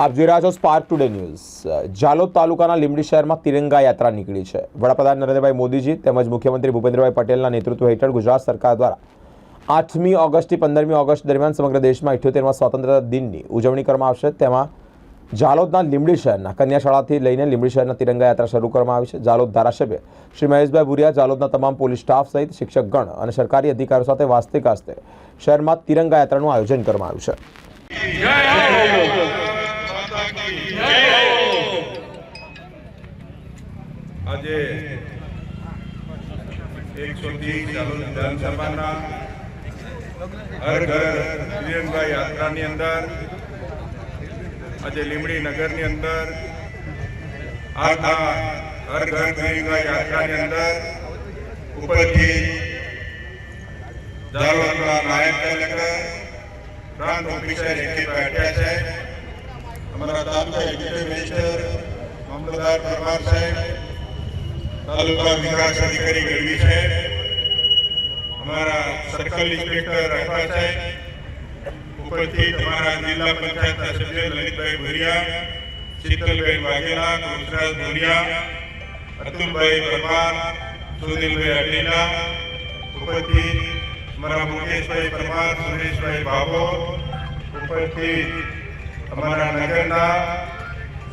આપ જોઈ રહ્યા છો સ્પાર્ક ટુડે ન્યૂઝ જાલોદ તાલુકાના લીંબડી શહેરમાં તિરંગા યાત્રા નીકળી છે. વડાપ્રધાન નરેન્દ્રભાઈ મોદીજી તેમજ મુખ્યમંત્રી ભૂપેન્દ્રભાઈ પટેલના નેતૃત્વ હેઠળ ગુજરાત સરકાર દ્વારા આઠમી ઓગસ્ટથી પંદરમી ઓગસ્ટ દરમિયાન સમગ્ર દેશમાં ઇઠ્યોતેરમાં સ્વતંત્રતા દિનની ઉજવણી કરવામાં આવશે. તેમાં જાલોદના લીંબડી શહેરના કન્યાશાળાથી લઈને લીંબડી શહેરના તિરંગા યાત્રા શરૂ કરવામાં આવી છે. જાલોદ ધારાસભ્ય શ્રી મહેશભાઈ ભુરિયા, જાલોદના તમામ પોલીસ સ્ટાફ સહિત શિક્ષકગણ અને સરકારી અધિકારીઓ સાથે વાસ્તવિક હસ્તે શહેરમાં તિરંગા યાત્રાનું આયોજન કરવામાં આવ્યું છે. આજે એકસો વિધાનસભાના હર ઘર પ્રિયંકા યાત્રાની અંદર, આજે લીમડી નગરની અંદર આખા હર ઘર પ્રિયંકા યાત્રાની અંદર ઉપરથી જાલોદના નાયબ કલેક્ટર, પ્રાંત ઓફિસર એકે બેઠ્યા છે. તાલુકા એક્ઝિક્યુટિવ મિનિસ્ટર મામલતદાર પરમાર સાહેબ તાલુકા વિકાસ અધિકારી ગઢવી સાહેબ અમારા સર્કલ ઇન્સ્પેક્ટર રાખવા સાહેબ ઉપરથી તમારા જિલ્લા પંચાયતના સભ્ય લલિતભાઈ ભુરિયા શીતલબેન વાઘેલા ગુજરાત ભુરિયા અતુલભાઈ પરમાર સુનિલભાઈ અટેલા ઉપરથી અમારા મુકેશભાઈ પરમાર સુરેશભાઈ બાબો ઉપરથી અમારા નગરના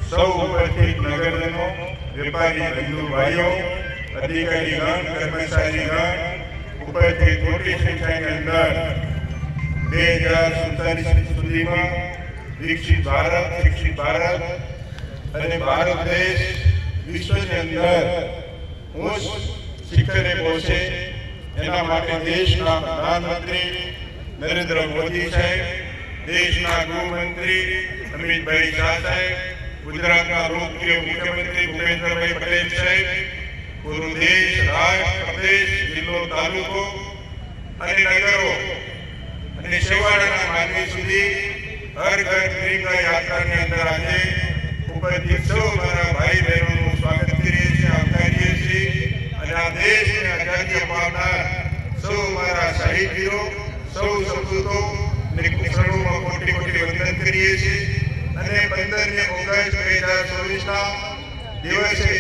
સૌ ઉપસ્થિત નગરજનો વેપારી બંધુ ભાઈઓ અધિકારીગણ કર્મચારીગણ ઉપસ્થિત મોટી સંખ્યાની અંદર બે હજાર સુડતાલીસ સુધીમાં વિકસિત ભારત શિક્ષિત ભારત અને ભારત દેશ વિશ્વની અંદર ઉચ્ચ શિખરે પહોંચે એના માટે દેશના પ્રધાનમંત્રી નરેન્દ્ર મોદી સાહેબ દેશના ગૃહમંત્રી અમિતભાઈ શાહ સાહેબ ગુજરાતના લોકપ્રિય મુખ્યમંત્રી ભૂપેન્દ્રભાઈ પટેલ સાહેબ પૂરો દેશ રાષ્ટ્ર પ્રદેશ જિલ્લો તાલુકો અને નગરો. અને છેવાડાના માનવી સુધી હર ઘર તિરંગા યાત્રાની અંદર આજે ઉપસ્થિત સૌ મારા ભાઈ બહેનોનું સ્વાગત કરીએ છીએ, આવકારીએ છીએ. અને આ દેશને આઝાદી અપાવનાર સૌ મારા શહીદ વીરો સૌ સપૂતો ઓગસ્ટ બે હજાર ચોવીસના દિવસે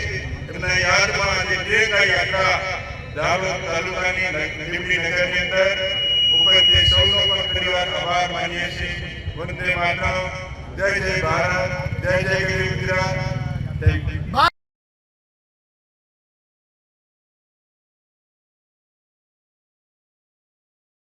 એમના યાદમાં આજે તિરંગા યાત્રા દાહોદ તાલુકાની લીંબડી નગરની અંદર ઉપસ્થિત સૌનો પણ પરિવાર આભાર માનીએ છીએ વંદે માતરમ જય જય ભારત જય જય ગરીબ ગુજરાત જય